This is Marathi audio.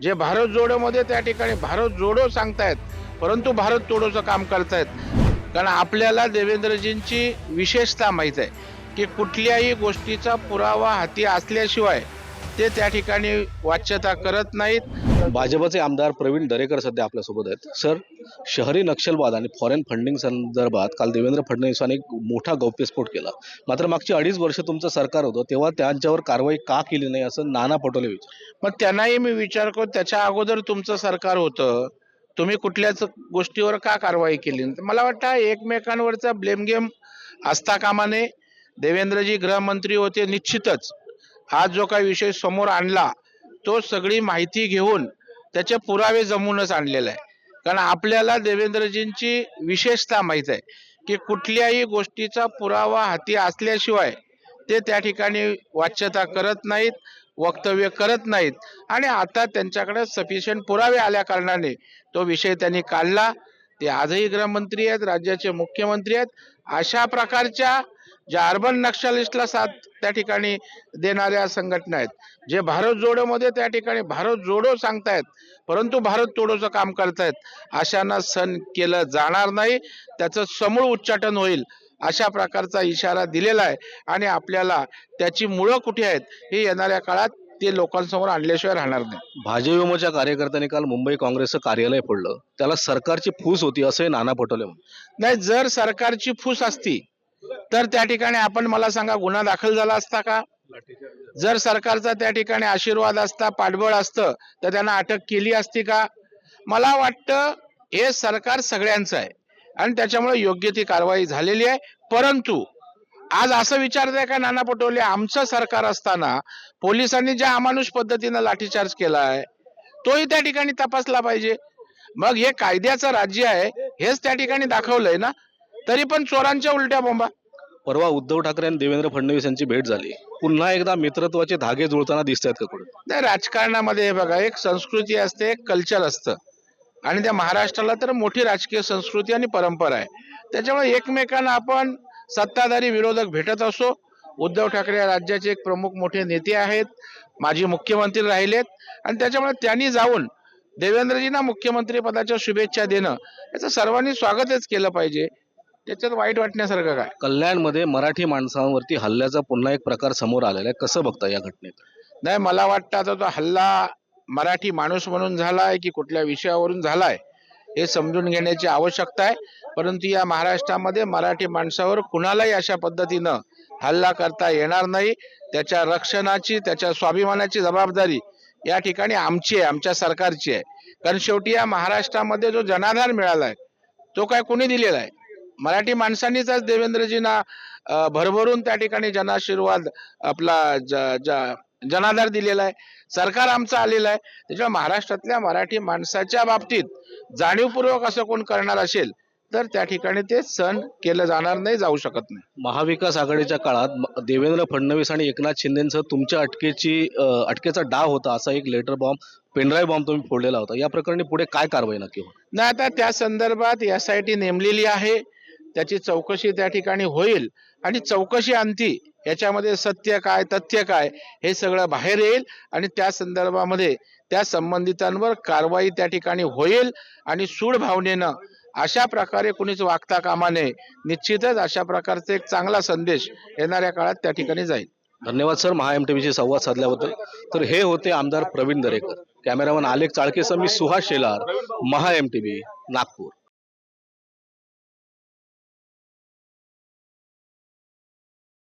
जे भारत जोडोमध्ये त्या ठिकाणी भारत जोडो सांगतायत परंतु भारत तोडोचं काम करतायत. कारण आपल्याला देवेंद्रजींची विशेषता माहीत आहे की कुठल्याही गोष्टीचा पुरावा हाती असल्याशिवाय ते त्या ठिकाणी वाच्यता करत नाहीत. भाजपचे आमदार प्रवीण दरेकर सध्या आपल्यासोबत आहेत. सर शहरी नक्षलवाद आणि फॉरेन फंडिंग संदर्भात काल देवेंद्र फडणवीसांनी मोठा गौप्यस्फोट केला. मात्र मागची अडीच वर्ष तुमचं सरकार होतं तेव्हा त्यांच्यावर कारवाई का केली नाही असं नाना पटोले विचार मग त्यांनाही मी विचार करतो त्याच्या अगोदर तुमचं सरकार होतं तुम्ही कुठल्याच गोष्टीवर का कारवाई केली नाही? मला वाटतं एकमेकांवरचा ब्लेम गेम असता कामाने देवेंद्रजी गृहमंत्री होते निश्चितच. आज जो काही विषय समोर आणला तो सगळी माहिती घेऊन त्याचे पुरावे जमूनच आणलेला आहे. कारण आपल्याला देवेंद्रजींची विशेषता माहीत आहे की कुठल्याही गोष्टीचा पुरावा हाती असल्याशिवाय ते त्या ठिकाणी वाच्यता करत नाहीत वक्तव्य करत नाहीत. आणि आता त्यांच्याकडे सफिशियंट पुरावे आल्या कारणाने तो विषय त्यांनी काढला. ते आजही गृहमंत्री आहेत राज्याचे मुख्यमंत्री आहेत. अशा प्रकारच्या ज्या अर्बन नक्षलिस्टला साथ त्या ठिकाणी देणाऱ्या संघटना आहेत. जे भारत जोडोमध्ये त्या ठिकाणी भारत जोडो सांगतायत परंतु भारत तोडोचं काम करतायत अशांना सण केलं जाणार नाही त्याचं समूळ उच्चाटन होईल अशा प्रकारचा इशारा दिलेला आहे. आणि आपल्याला त्याची मुळं कुठे आहेत हे येणाऱ्या काळात ते लोकांसमोर आणल्याशिवाय राहणार नाही. भाजयुमोच्या कार्यकर्त्यांनी काल मुंबई काँग्रेसचं कार्यालय फोडलं. त्याला सरकारची फूस होती असंही नाना पटोले. नाही जर सरकारची फूस असती तर त्या ठिकाणी आपण मला सांगा गुन्हा दाखल झाला असता का? जर सरकारचा त्या ठिकाणी आशीर्वाद असता पाठबळ असतं तर त्यांना अटक केली असती का? मला वाटतं हे सरकार सगळ्यांचं आहे आणि त्याच्यामुळे योग्य ती कारवाई झालेली आहे. परंतु आज असं विचारतंय का नाना पटोले आमचं सरकार असताना पोलिसांनी ज्या अमानुष पद्धतीनं लाठीचार्ज केला आहे तोही त्या ठिकाणी तपासला पाहिजे. मग हे कायद्याचं राज्य आहे हेच त्या ठिकाणी दाखवलंय ना? तरी पण चोरांच्या उलट्या बोंबा. परवा उद्धव ठाकरे आणि देवेंद्र फडणवीस यांची भेट झाली. पुन्हा एकदा मित्रत्वाचे धागे जुळताना दिसत आहेत का कुठे? नाही राजकारणामध्ये बघा एक संस्कृती असते एक कल्चर असतं. आणि त्या महाराष्ट्राला तर मोठी राजकीय संस्कृती आणि परंपरा आहे. त्याच्यामुळे एकमेकांना आपण सत्ताधारी विरोधक भेटत असो. उद्धव ठाकरे या राज्याचे एक प्रमुख मोठे नेते आहेत माजी मुख्यमंत्री राहिलेत. आणि त्याच्यामुळे त्यांनी जाऊन देवेंद्रजींना मुख्यमंत्री पदाच्या शुभेच्छा देणं याचं सर्वांनी स्वागतच केलं पाहिजे. त्याच्यात वाईट वाटण्यासारखं काय? कल्याणमध्ये मराठी माणसांवरती हल्ल्याचा पुन्हा एक प्रकार समोर आलेला आहे. कसं बघता या घटनेत? नाही मला वाटतं आता तो हल्ला मराठी माणूस म्हणून झालाय की कुठल्या विषयावरून झालाय हे समजून घेण्याची आवश्यकता आहे. परंतु या महाराष्ट्रामध्ये मराठी माणसावर कुणालाही अशा पद्धतीनं हल्ला करता येणार नाही. त्याच्या रक्षणाची त्याच्या स्वाभिमानाची जबाबदारी या ठिकाणी आमची आहे आमच्या सरकारची आहे. कारण शेवटी या महाराष्ट्रामध्ये जो जनाधार मिळालाय तो काय कोणी दिलेला आहे? मराठी माणसांनीच आज देवेंद्रजींना भरभरून त्या ठिकाणी जनाशीर्वाद आपला ज- ज- जनाधार दिलेला आहे. सरकार आमचं आलेलं आहे. त्याच्यामुळे महाराष्ट्रातल्या मराठी माणसाच्या बाबतीत जाणीवपूर्वक असं कोण करणार असेल तर त्या ठिकाणी ते सण केलं जाणार नाही जाऊ शकत नाही. महाविकास आघाडीच्या काळात देवेंद्र फडणवीस आणि एकनाथ शिंदेसह तुमच्या अटकेची अटकेचा डाव होता असा एक लेटर बॉम्ब पेनड्राईव्ह बॉम्ब तुम्ही फोडलेला होता. या प्रकरणी पुढे काय कारवाई नक्की होईल? नाही आता त्या संदर्भात एस आय टी नेमलेली आहे. त्याची चौकशी त्या ठिकाणी होईल आणि चौकशी अंती याच्यामध्ये सत्य काय तथ्य काय हे सगळं बाहेर येईल आणि त्या संदर्भामध्ये त्या संबंधितांवर कारवाई त्या ठिकाणी होईल आणि सूड भावनेनं अशा प्रकारे कुणीच वागता कामा नये निश्चितच अशा प्रकारचा एक चांगला संदेश येणाऱ्या काळात त्या ठिकाणी जाईल. धन्यवाद सर महा एम टीव्हीशी संवाद साधल्याबद्दल. तर हे होते आमदार प्रवीण दरेकर. कॅमेरामन आलेख चाळकेसह मी सुहास शेलार महा एम टीव्ही नागपूर.